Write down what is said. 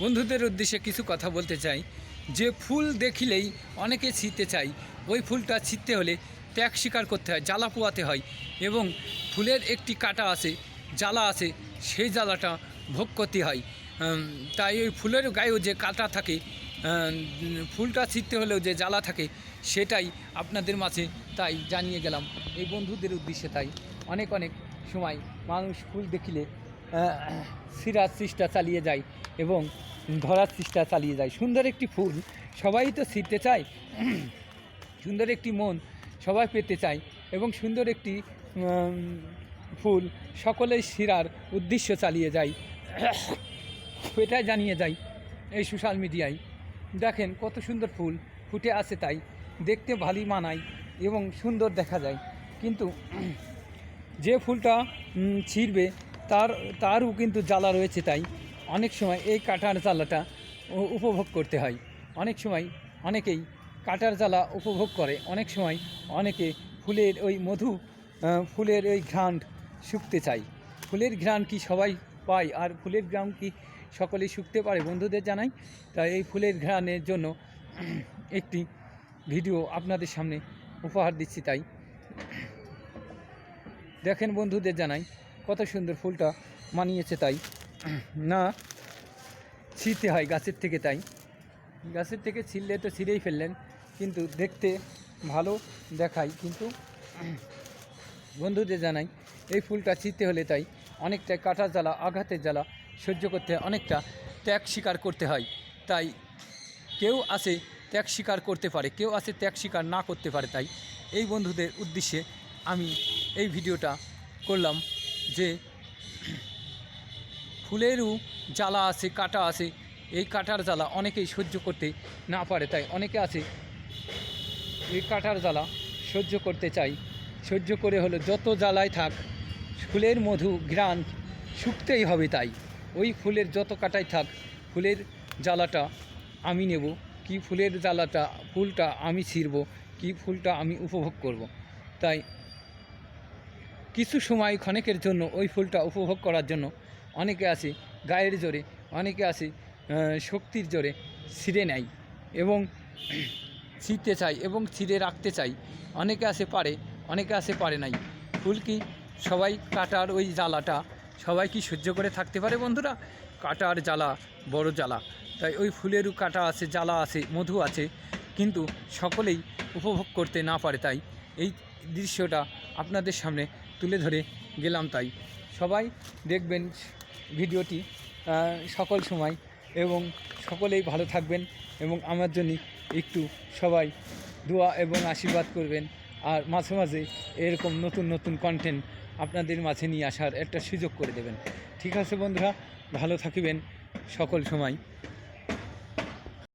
বন্ধুদের উদ্দেশ্যে কিছু কথা বলতে চাই। যে ফুল দেখিলেই অনেকে ছিঁড়তে চাই ওই ফুলটা ছিঁড়তে হলে ত্যাগ স্বীকার করতে হয়, জ্বালা পোয়াতে হয় এবং ফুলের একটি কাটা আছে, জ্বালা আছে, সেই জ্বালাটা ভোগ করতে হয়। তাই ওই ফুলের গায়েও যে কাটা থাকে ফুলটা ছিঁড়তে হলেও যে জ্বালা থাকে, সেটাই আপনাদের মাঝে তাই জানিয়ে গেলাম। এই বন্ধুদের উদ্দেশ্যে তাই। অনেক অনেক সময় মানুষ ফুল দেখিলে সিরার চেষ্টা চালিয়ে যায় এবং ধরার চেষ্টা চালিয়ে যায়। সুন্দর একটি ফুল, সবাই তো ছিঁড়তে চায়। সুন্দর একটি মন, সবাই পেতে চায়। এবং সুন্দর একটি ফুল, সকলেই শিরার উদ্দেশ্য চালিয়ে যায়। এটাই জানিয়ে যায় এই সোশ্যাল মিডিয়ায় দেখেন কত সুন্দর ফুল ফুটে আছে তাই, দেখতে ভালোই মানায় এবং সুন্দর দেখা যায়। কিন্তু যে ফুলটা ছিঁড়বে তার, তারও কিন্তু জ্বালা রয়েছে তাই অনেক সময় এই কাটার জ্বালাটা উপভোগ করতে হয়। অনেক সময় অনেকেই কাটার জ্বালা উপভোগ করে, অনেক সময় অনেকে ফুলের ওই মধু ফুলের ওই ঘ্রাণ শুকতে চাই ফুলের ঘ্রাণ কি সবাই পায় আর ফুলের ঘ্রাণ কি সকলেই শুকতে পারে বন্ধুদের জানাই? তাই এই ফুলের ঘ্রাণের জন্য একটি ভিডিও আপনাদের সামনে উপহার দিচ্ছি তাই। দেখেন বন্ধুদের জানাই কত সুন্দর ফুলটা মানিয়েছে তাই। না, ছিঁড়তে হয় গাছের থেকে তাই। গাছের থেকে ছিঁড়লে তো ছিঁড়েই ফেললেন, কিন্তু দেখতে ভালো দেখায় কিন্তু বন্ধুদের জানাই, এই ফুলটা ছিঁড়তে হলে তাই অনেকটা কাটা জ্বালা, আঘাতের জ্বালা সহ্য করতে অনেকটা ত্যাগ স্বীকার করতে হয়। তাই কেউ আছে ত্যাগ স্বীকার করতে পারে, কেউ আছে ত্যাগ স্বীকার না করতে পারে তাই। এই বন্ধুদের উদ্দেশ্যে আমি এই ভিডিওটা করলাম। যে ফুলেরও জ্বালা আছে, কাটা আছে। এই কাটার জ্বালা অনেকেই সহ্য করতে না পারে, তাই অনেকে আছে এই কাটার জ্বালা সহ্য করতে চাই সহ্য করে হলো যত জ্বালায় থাক, ফুলের মধু, ঘ্রাণ শুকতেই হবে তাই। ওই ফুলের যত কাটাই থাক, ফুলের জ্বালাটা আমি নেব, কি ফুলের জ্বালাটা, ফুলটা আমি ছিঁড়ব, কি ফুলটা আমি উপভোগ করব। তাই কিছু সময় ক্ষণেকের জন্য ওই ফুলটা উপভোগ করার জন্য অনেকে আসে গায়ের জোরে, অনেকে আসে শক্তির জোরে ছিঁড়ে নেয় এবং ছিঁড়তে চাই এবং ছিঁড়ে রাখতে চাই অনেকে আসে পারে, অনেকে আসে পারে নাই। ফুল কি সবাই কাটার ওই জ্বালাটা সবাই কি সহ্য করে থাকতে পারে বন্ধুরা? কাটার জ্বালা বড় জ্বালা। তাই ওই ফুলেরও কাটা আছে, জ্বালা আছে, মধু আছে, কিন্তু সকলেই উপভোগ করতে না পারে। তাই এই দৃশ্যটা আপনাদের সামনে তুলে ধরে গেলাম তাই। সবাই দেখবেন ভিডিওটি সকল সময় এবং সকলেই ভালো থাকবেন এবং আমার জন্য একটু সবাই দোয়া এবং আশীর্বাদ করবেন। আর মাঝে মাঝে এরকম নতুন নতুন কন্টেন্ট আপনাদের মাঝে নিয়ে আসার একটা সুযোগ করে দেবেন। ঠিক আছে বন্ধুরা, ভালো থাকিবেন সকল সময়।